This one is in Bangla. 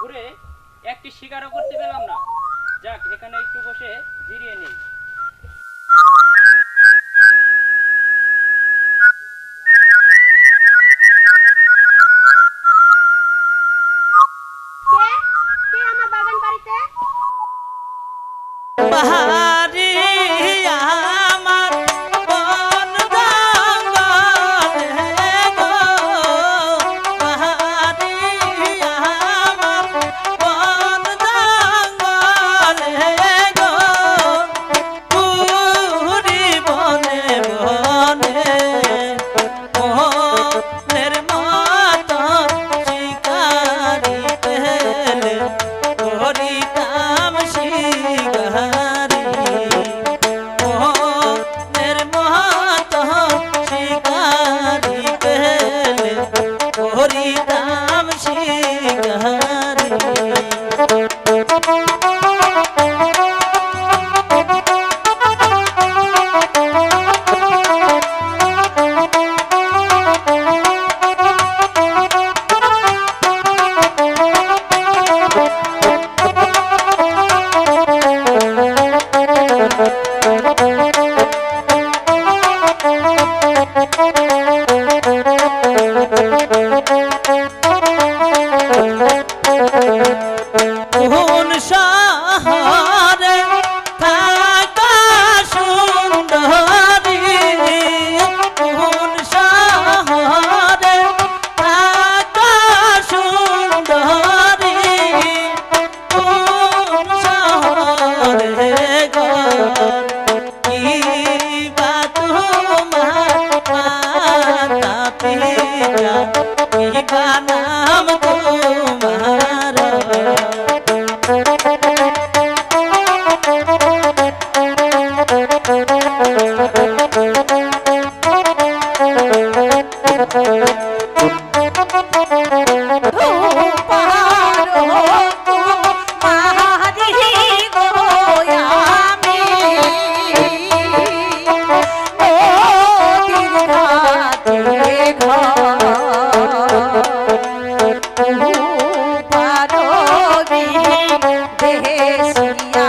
ঘুরে একটি শিকারও করতে পেলাম না। যাক, এখানে একটু বসে জিরিয়ে নেই। আমার বাগান বাড়িতে? favorito. Baba. देहे सुनिया